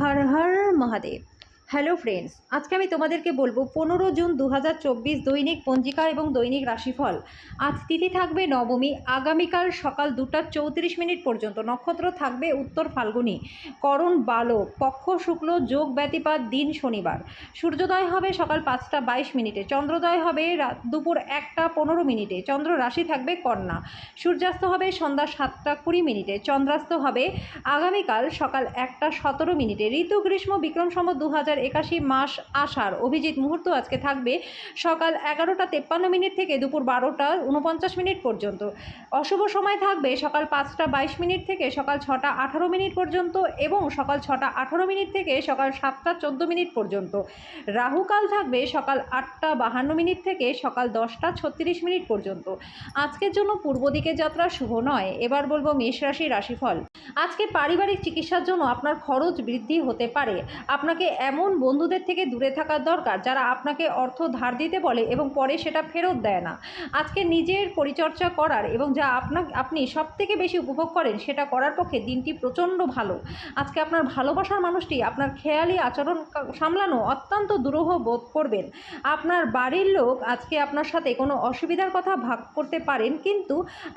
हर हर Mahadev. Hello friends আজকে আমি তোমাদেরকে বলব, পনেরো জুন দু হাজার চব্বিশ দৈনিক পঞ্জিকা এবং দৈনিক রাশিফল। আজ তিথি থাকবে নবমী, আগামীকাল সকাল দুটা চৌত্রিশ মিনিট পর্যন্ত। নক্ষত্র থাকবে উত্তর ফাল্গুনী। করণ, বালক, পক্ষ, শুক্ল, যোগ, ব্যতিপাত, দিন, শনিবার। সূর্যোদয় হবে সকাল পাঁচটা বাইশ মিনিটে। চন্দ্রোদয় হবে দুপুর একটা পনেরো মিনিটে। চন্দ্র রাশি থাকবে কন্যা। সূর্যাস্ত হবে সন্ধ্যা সাতটা কুড়ি মিনিটে। চন্দ্রাস্ত হবে আগামীকাল সকাল একটা সতেরো মিনিটে। ঋতু, গ্রীষ্ম বিক্রম সম্বত দু হাজার একাশি মাস আসার অভিজিৎ মুহূর্ত আজকে থাকবে সকাল এগারোটা তেপ্পান্ন মিনিট থেকে দুপুর বারোটা উনপঞ্চাশ মিনিট পর্যন্ত। অশুভ সময় থাকবে সকাল পাঁচটা বাইশ মিনিট থেকে সকাল ছটা আঠারো মিনিট পর্যন্ত এবং সকাল ছটা আঠারো মিনিট থেকে সকাল সাতটা চোদ্দ মিনিট পর্যন্ত। রাহুকাল থাকবে সকাল আটটা বাহান্ন মিনিট থেকে সকাল দশটা ছত্রিশ মিনিট পর্যন্ত। আজকের জন্য পূর্ব দিকে যাত্রা শুভ নয়, এবার বলব মেষ রাশি রাশিফল। আজকে পারিবারিক চিকিৎসার জন্য আপনার খরচ বৃদ্ধি হতে পারে। আপনাকে এমন বন্ধুদের থেকে দূরে থাকার দরকার, যারা আপনাকে অর্থ ধার দিতে বলে এবং পরে সেটা ফেরত দেয় না। আজকে নিজের পরিচর্যা করার এবং যা আপনার আপনি সব থেকে বেশি উপভোগ করেন সেটা করার পক্ষে দিনটি প্রচণ্ড ভালো। আজকে আপনার ভালোবাসার মানুষটি আপনার খেয়ালি আচরণ সামলানো অত্যন্ত দুরূহ বোধ করবেন। আপনার বাড়ির লোক আজকে আপনার সাথে কোনো অসুবিধার কথা ভাগ করতে পারেন, কিন্তু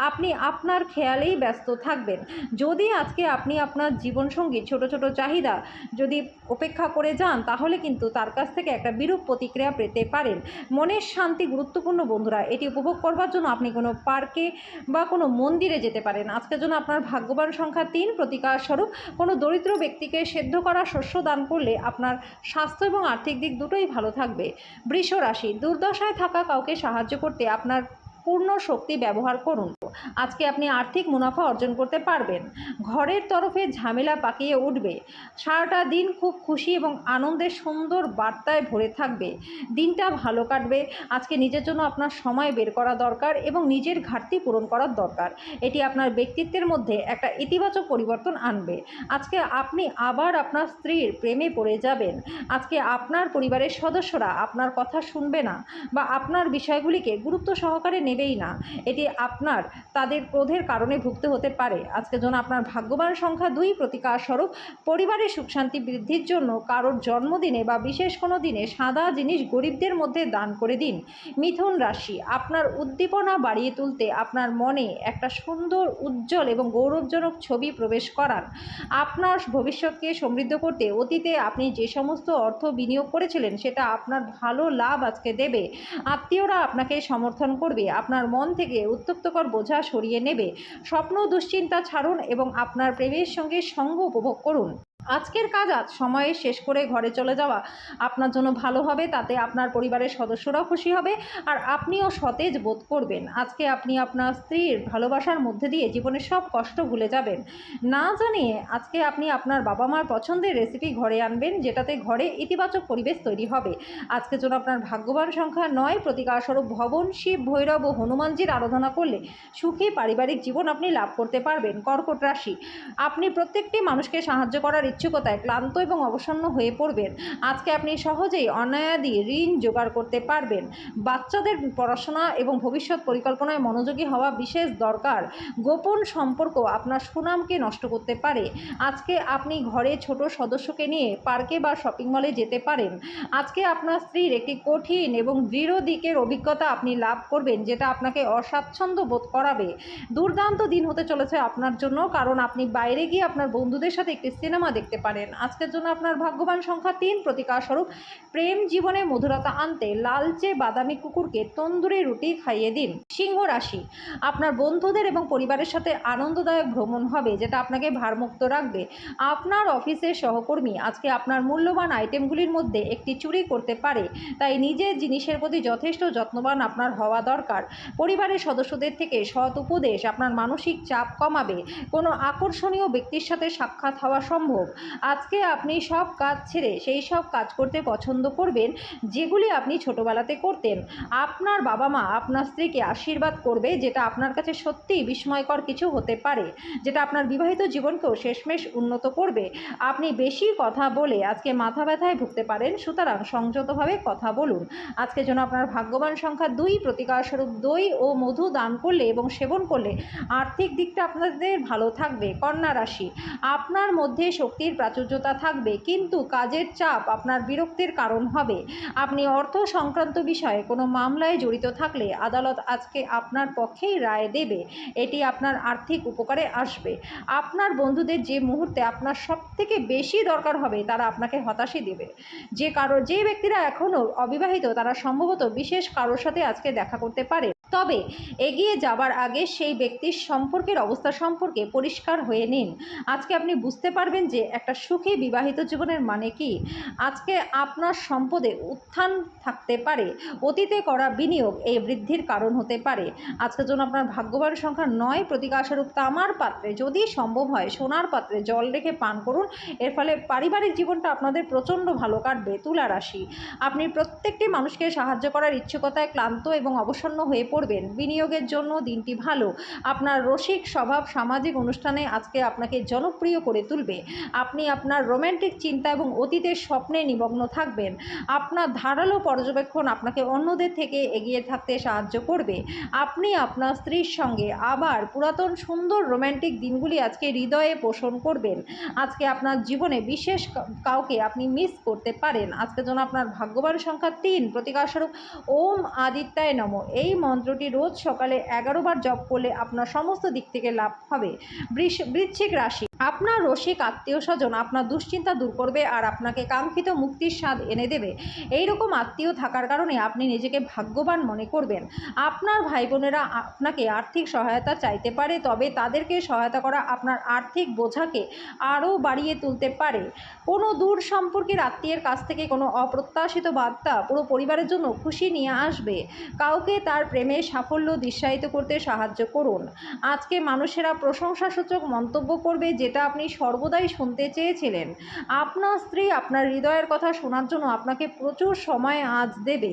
আপনি আপনার খেয়ালেই ব্যস্ত থাকবেন। যদি আজকে আপনি আপনার জীবনসঙ্গী ছোট ছোট চাহিদা যদি উপেক্ষা করে যান তাহলে কিন্তু তার কাছ থেকে একটা বিরূপ প্রতিক্রিয়া পেতে পারেন। মনের শান্তি গুরুত্বপূর্ণ, বন্ধুরা। এটি উপভোগ করবার জন্য আপনি কোনো পার্কে বা কোনো মন্দিরে যেতে পারেন। আজকের জন্য আপনার ভাগ্যবান সংখ্যা তিন প্রতিকার স্বরূপ কোনো দরিদ্র ব্যক্তিকে সেদ্ধ করা শস্য দান করলে আপনার স্বাস্থ্য এবং আর্থিক দিক দুটোই ভালো থাকবে। বৃষ রাশি দুর্দশায় থাকা কাউকে সাহায্য করতে আপনার পূর্ণ শক্তি ব্যবহার করুন। আজকে আপনি আর্থিক মুনাফা অর্জন করতে পারবেন। ঘরের তরফে ঝামেলা পাকিয়ে উঠবে। সারাটা দিন খুব খুশি এবং আনন্দের সুন্দর বার্তায় ভরে থাকবে। দিনটা ভালো কাটবে। আজকে নিজের জন্য আপনার সময় বের করা দরকার এবং নিজের ঘাটতি পূরণ করার দরকার। এটি আপনার ব্যক্তিত্বের মধ্যে একটা ইতিবাচক পরিবর্তন আনবে। আজকে আপনি আবার আপনার স্ত্রীর প্রেমে পড়ে যাবেন। আজকে আপনার পরিবারের সদস্যরা আপনার কথা শুনবে না বা আপনার বিষয়গুলিকে গুরুত্ব সহকারে নেবেই না। এটি আপনার তাদের ক্রোধের কারণে ভুগতে হতে পারে। আজকের জন্য আপনার ভাগ্যবান সংখ্যা দুই প্রতিকার স্বরূপ পরিবারের সুখ শান্তি বৃদ্ধির জন্য কারোর জন্মদিনে বা বিশেষ কোনো দিনে সাদা জিনিস গরিবদের মধ্যে দান করে দিন। মিথুন রাশি, আপনার উদ্দীপনা বাড়িয়ে তুলতে আপনার মনে একটা সুন্দর, উজ্জ্বল এবং গৌরবজনক ছবি প্রবেশ করান। আপনার ভবিষ্যৎকে সমৃদ্ধ করতে অতীতে আপনি যে সমস্ত অর্থ বিনিয়োগ করেছিলেন, সেটা আপনার ভালো লাভ আজকে দেবে। আত্মীয়রা আপনাকে সমর্থন করবে। আপনার মন থেকে উত্তপ্তকর সরিয়ে নেবে। স্বপ্ন দুশ্চিন্তা ছাড়ুন এবং আপনার প্রেমের সঙ্গে সঙ্গ উপভোগ করুন। আজকের কাজ আজ সময়ে শেষ করে ঘরে চলে যাওয়া আপনার জন্য ভালো হবে, তাতে আপনার পরিবারের সদস্যরাও খুশি হবে আর আপনিও সতেজ বোধ করবেন। আজকে আপনি আপনার স্ত্রীর ভালোবাসার মধ্যে দিয়ে জীবনের সব কষ্ট ভুলে যাবেন। না জানিয়ে আজকে আপনি আপনার বাবা মার পছন্দের রেসিপি ঘরে আনবেন, যেটাতে ঘরে ইতিবাচক পরিবেশ তৈরি হবে। আজকের জন্য আপনার ভাগ্যবান সংখ্যা নয় প্রতিকার স্বরূপ ভবন, শিব, ভৈরব ও হনুমানজির আরাধনা করলে সুখী পারিবারিক জীবন আপনি লাভ করতে পারবেন। কর্কট রাশি, আপনি প্রত্যেকটি মানুষকে সাহায্য করার ইচ্ছুকতায় ক্লান্ত এবং অবসন্ন হয়ে পড়বেন। আজকে আপনি সহজেই অনায়াদি ঋণ জোগাড় করতে পারবেন। বাচ্চাদের পড়াশোনা এবং ভবিষ্যৎ পরিকল্পনায় মনোযোগী হওয়া বিশেষ দরকার। গোপন সম্পর্ক আপনার সুনামকে নষ্ট করতে পারে। আজকে আপনি ঘরে ছোট সদস্যকে নিয়ে পার্কে বা শপিং মলে যেতে পারেন। আজকে আপনার স্ত্রীর একটি কঠিন এবং দৃঢ় দিকের অভিজ্ঞতা আপনি লাভ করবেন, যেটা আপনাকে অস্বাচ্ছন্দ্য বোধ করাবে। দুর্দান্ত দিন হতে চলেছে আপনার জন্য, কারণ আপনি বাইরে গিয়ে আপনার বন্ধুদের সাথে একটি সিনেমা দেখতে পারেন। আজকের জন্য আপনার ভাগ্যবান সংখ্যা তিন। প্রতিকার স্বরূপ প্রেম জীবনে মধুরতা আনতে লালচে বাদামি কুকুরকে তন্দুরি রুটি খাইয়ে দিন। সিংহ রাশি, আপনার বন্ধুদের এবং পরিবারের সাথে আনন্দদায়ক ভ্রমণ হবে, যেটা আপনাকে ভারমুক্ত রাখবে। আপনার অফিসের সহকর্মী আজকে আপনার মূল্যবান আইটেমগুলির মধ্যে একটি চুরি করতে পারে, তাই নিজের জিনিসের প্রতি যথেষ্ট যত্নবান আপনার হওয়া দরকার। পরিবারের সদস্যদের থেকে সৎ উপদেশ আপনার মানসিক চাপ কমাবে। কোনো আকর্ষণীয় ব্যক্তির সাথে সাক্ষাৎ হওয়া সম্ভব। আজকে আপনি সব কাজ ছেড়ে সেই সব কাজ করতে পছন্দ করবেন যেগুলি আপনি ছোটোবেলাতে করতেন। আপনার বাবা মা আপনার স্ত্রীকে আশীর্বাদ করবে, যেটা আপনার কাছে সত্যিই বিস্ময়কর কিছু হতে পারে, যেটা আপনার বিবাহিত জীবনকেও শেষমেশ উন্নত করবে। আপনি বেশি কথা বলে আজকে মাথা ব্যথায় ভুগতে পারেন, সুতরাং সংযতভাবে কথা বলুন। আজকে যেন আপনার ভাগ্যবান সংখ্যা দুই, প্রতিকার স্বরূপ দই ও মধু দান করলে এবং সেবন করলে আর্থিক দিকটা আপনাদের ভালো থাকবে। কন্যা রাশি, আপনার মধ্যে শক্তি শক্তির প্রাচুর্যতা থাকবে, কিন্তু কাজের চাপ আপনার বিরক্তির কারণ হবে। আপনি অর্থ সংক্রান্ত বিষয়ে কোনো মামলায় জড়িত থাকলে আদালত আজকে আপনার পক্ষেই রায় দেবে। এটি আপনার আর্থিক উপকারে আসবে। আপনার বন্ধুদের যে মুহূর্তে আপনার সব থেকে বেশি দরকার হবে, তারা আপনাকে হতাশই দেবে। যে কারও, যে ব্যক্তিরা এখনও অবিবাহিত, তারা সম্ভবত বিশেষ কারোর সাথে আজকে দেখা করতে পারে। তবে এগিয়ে যাবার আগে সেই ব্যক্তির সম্পর্কের অবস্থা সম্পর্কে পরিষ্কার হয়ে নিন। আজকে আপনি বুঝতে পারবেন যে একটা সুখী বিবাহিত জীবনের মানে কি। আজকে আপনার সম্পদে উত্থান থাকতে পারে, অতীতে করা বিনিয়োগ এই বৃদ্ধির কারণ হতে পারে। আজকের জন্য আপনার ভাগ্যবান সংখ্যা নয় প্রতিকাশস্বরূপ তামার পাত্রে যদি সম্ভব হয় সোনার পাত্রে জল রেখে পান করুন। এর ফলে পারিবারিক জীবনটা আপনাদের প্রচণ্ড ভালো কাটবে, তুলা রাশি। আপনি প্রত্যেকটি মানুষকে সাহায্য করার ইচ্ছুকতায় ক্লান্ত এবং অবসন্ন হয়ে পড়বেন বিনিয়োগের জন্য দিনটি ভালো। আপনার রসিক স্বভাব সামাজিক অনুষ্ঠানে আজকে আপনাকে জনপ্রিয় করে তুলবে। আপনি আপনার রোম্যান্টিক চিন্তা এবং অতীতের স্বপ্নে নিমগ্ন থাকবেন। আপনার ধারালো পর্যবেক্ষণ আপনাকে অন্যদের থেকে এগিয়ে থাকতে সাহায্য করবে। আপনি আপনার স্ত্রীর সঙ্গে আবার পুরাতন সুন্দর রোম্যান্টিক দিনগুলি আজকে হৃদয়ে পোষণ করবেন। আজকে আপনার জীবনে বিশেষ কাউকে আপনি মিস করতে পারেন। আজকে যেন আপনার ভাগ্যবান সংখ্যা তিন। প্রতিকারস্বরূপ ওম আদিত্যায় নম। এই মন্ত্রটি রোজ সকালে এগারো বার জপ করলে আপনার সমস্ত দিক থেকে লাভ হবে। বৃশ্চিক রাশি আপনার রসিক আত্মীয় স্বজন আপনার দুশ্চিন্তা দূর করবে আর আপনাকে কাঙ্ক্ষিত মুক্তির স্বাদ এনে দেবে। এই রকম আত্মীয় থাকার কারণে আপনি নিজেকে ভাগ্যবান মনে করবেন। আপনার ভাই বোনেরা আপনাকে আর্থিক সহায়তা চাইতে পারে, তবে তাদেরকে সহায়তা করা আপনার আর্থিক বোঝাকে আরও বাড়িয়ে তুলতে পারে। কোনো দূর সম্পর্কের আত্মীয়ের কাছ থেকে কোনো অপ্রত্যাশিত বার্তা পুরো পরিবারের জন্য খুশি নিয়ে আসবে। কাউকে তার প্রেমে সাফল্য দিশ্যায়িত করতে সাহায্য করুন। আজকে মানুষেরা প্রশংসাসূচক মন্তব্য করবে যেটা আপনি সর্বদাই শুনতে চেয়েছিলেন। আপনার স্ত্রী আপনার হৃদয়ের কথা শোনার জন্য আপনাকে প্রচুর সময় আজ দেবে।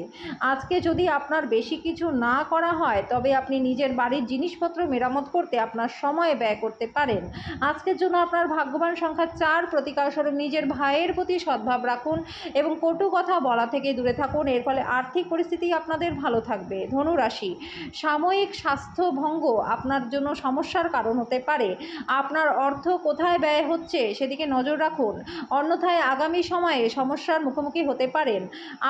আজকে যদি আপনার বেশি কিছু না করা হয়, তবে আপনি নিজের বাড়ির জিনিসপত্র মেরামত করতে আপনার সময় ব্যয় করতে পারেন। আজকের জন্য আপনার ভাগ্যবান সংখ্যা চার প্রতিকারস্বরূপ নিজের ভাইয়ের প্রতি সদ্ভাব রাখুন এবং কটু কথা বলা থেকে দূরে থাকুন। এর ফলে আর্থিক পরিস্থিতি আপনাদের ভালো থাকবে। ধনুরাশি, সাময়িক স্বাস্থ্য ভঙ্গ আপনার জন্য সমস্যার কারণ হতে পারে। আপনার অর্থ কোথায় ব্যয় হচ্ছে সেদিকে নজর রাখুন। অন্যথায় আগামী সময়ে সমস্যার মুখোমুখি হতে পারেন।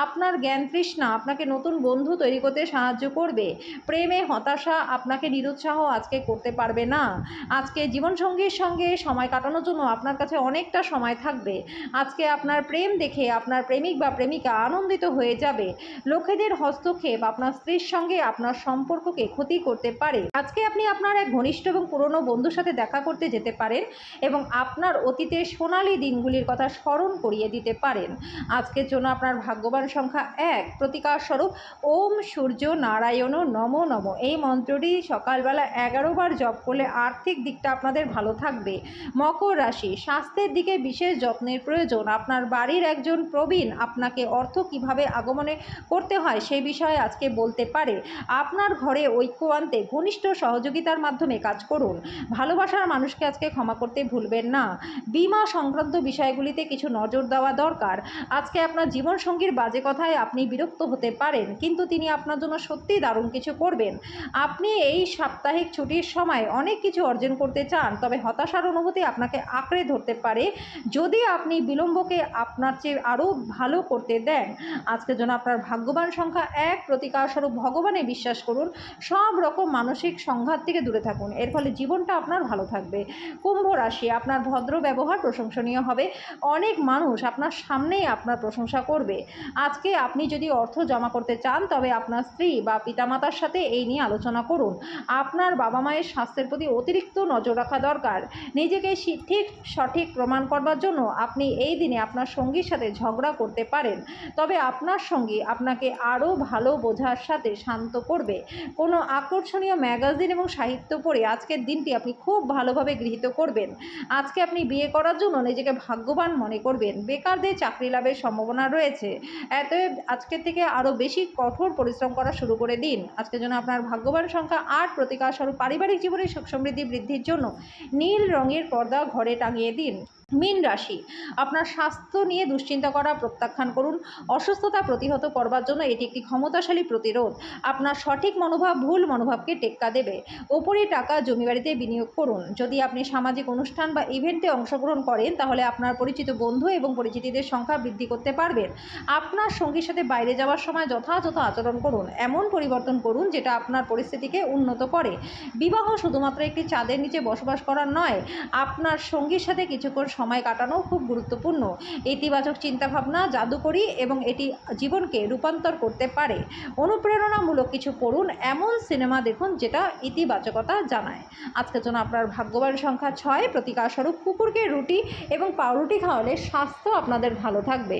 আপনার জ্ঞান তৃষ্ণা আপনাকে নতুন বন্ধু তৈরি করতে সাহায্য করবে। প্রেমে হতাশা আপনাকে নিরুৎসাহ আজকে করতে পারবে না। আজকে জীবনসঙ্গীর সঙ্গে সময় কাটানোর জন্য আপনার কাছে অনেকটা সময় থাকবে। আজকে আপনার প্রেম দেখে আপনার প্রেমিক বা প্রেমিকা আনন্দিত হয়ে যাবে। লোকেদের হস্তক্ষেপ আপনার স্ত্রীর সঙ্গে আপনার সম্পর্ককে ক্ষতি করতে পারে। আজকে আপনি আপনার এক ঘনিষ্ঠ এবং পুরনো বন্ধুর সাথে দেখা করতে যেতে পারেন। এবং আপনার অতীতের সোনালি দিনগুলির কথা স্মরণ করিয়ে দিতে পারেন। আজকের জন্য আপনার ভাগ্যবান সংখ্যা এক। প্রতিকার স্বরূপ, ওম সূর্য নারায়ণ নম নম। এই মন্ত্রটি সকালবেলা এগারো বার জপ করলে আর্থিক দিকটা আপনাদের ভালো থাকবে। মকর রাশি, স্বাস্থ্যের দিকে বিশেষ যত্নের প্রয়োজন। আপনার বাড়ির একজন প্রবীণ আপনাকে অর্থ কীভাবে আগমনে করতে হয় সেই বিষয়ে আজকে বলতে পারে। আপনার ঘরে ঐক্য আনতে ঘনিষ্ঠ সহযোগিতার মাধ্যমে কাজ করুন। ভালোবাসার মানুষকে আজকে ক্ষমা করতে ভুলবেন না। বিমা সংক্রান্ত বিষয়গুলিতে কিছু নজর দেওয়া দরকার। আজকে আপনার জীবনসঙ্গীর বাজে কথায় আপনি বিরক্ত হতে পারেন, কিন্তু তিনি আপনার জন্য সত্যিই দারুণ কিছু করবেন। আপনি এই সাপ্তাহিক ছুটির সময় অনেক কিছু অর্জন করতে চান, তবে হতাশার অনুভূতি আপনাকে আঁকড়ে ধরতে পারে। যদি আপনি বিলম্বকে আপনার চেয়ে আরও ভালো করতে দেন আজকের জন্য আপনার ভাগ্যবান সংখ্যা এক প্রতিকার স্বরূপ ভগবানে বিশ্বাস করুন, সব রকম মানসিক সংঘাত থেকে দূরে থাকুন। এর ফলে জীবনটা আপনার ভালো থাকবে। কুম্ভ রাশি আপনার ভদ্র ব্যবহার প্রশংসনীয় হবে। অনেক মানুষ আপনার সামনেই আপনার প্রশংসা করবে। আজকে আপনি যদি অর্থ জমা করতে চান, তবে আপনার স্ত্রী বা পিতামাতার সাথে এই নিয়ে আলোচনা করুন। আপনার বাবা মায়ের স্বাস্থ্যের প্রতি অতিরিক্ত নজর রাখা দরকার। নিজেকে ঠিক সঠিক প্রমাণ করবার জন্য আপনি এই দিনে আপনার সঙ্গীর সাথে ঝগড়া করতে পারেন। তবে আপনার সঙ্গী আপনাকে আরও ভালো বোঝার সাথে শান্ত করবে। কোনো আকর্ষণীয় ম্যাগাজিন এবং সাহিত্য পড়ে আজকের দিনটি আপনি খুব ভালোভাবে গৃহীত করবেন। আজকে আপনি বিয়ে করার জন্য নিজেকে ভাগ্যবান মনে করবেন। বেকারদের চাকরি লাভের সম্ভাবনা রয়েছে। এতএব আজকের থেকে আরও বেশি কঠোর পরিশ্রম করা শুরু করে দিন। আজকের জন্য আপনার ভাগ্যবান সংখ্যা আট প্রতিকার স্বরূপ পারিবারিক জীবনে সুখ সমৃদ্ধি বৃদ্ধির জন্য নীল রঙের পর্দা ঘরে টাঙিয়ে দিন। মীন রাশি, আপনার স্বাস্থ্য নিয়ে দুশ্চিন্তা করা, প্রত্যাখ্যান করুন। অসুস্থতা প্রতিহত করবার জন্য এটি একটি ক্ষমতাশালী প্রতিরোধ। আপনার সঠিক মনোভাব, ভুল মনোভাবকে টেক্কা দেবে। ওপরে টাকা জমি বাড়িতে বিনিয়োগ করুন। যদি আপনি সামাজিক অনুষ্ঠান বা ইভেন্টে অংশগ্রহণ করেন, তাহলে আপনার পরিচিত বন্ধু এবং পরিচিতিদের সংখ্যা বৃদ্ধি করতে পারবেন। আপনার সঙ্গীর সাথে বাইরে যাওয়ার সময় যথাযথ আচরণ করুন। এমন পরিবর্তন করুন যেটা আপনার পরিস্থিতিকে উন্নত করে। বিবাহ শুধুমাত্র একটি চাঁদের নিচে বসবাস করার নয়, আপনার সঙ্গীর সাথে কিছুক্ষণ সময় কাটানো খুব গুরুত্বপূর্ণ। ইতিবাচক চিন্তাভাবনা, জাদুকরী এবং এটি জীবনকে রূপান্তর করতে পারে। অনুপ্রেরণামূলক কিছু পড়ুন, এমন সিনেমা দেখুন যেটা ইতিবাচকতা জানায়। আজকের জন্য আপনার ভাগ্যবান সংখ্যা ছয়। প্রতিকারস্বরূপ কুকুরকে রুটি এবং পাউরুটি খাওয়ালে স্বাস্থ্য আপনাদের ভালো থাকবে।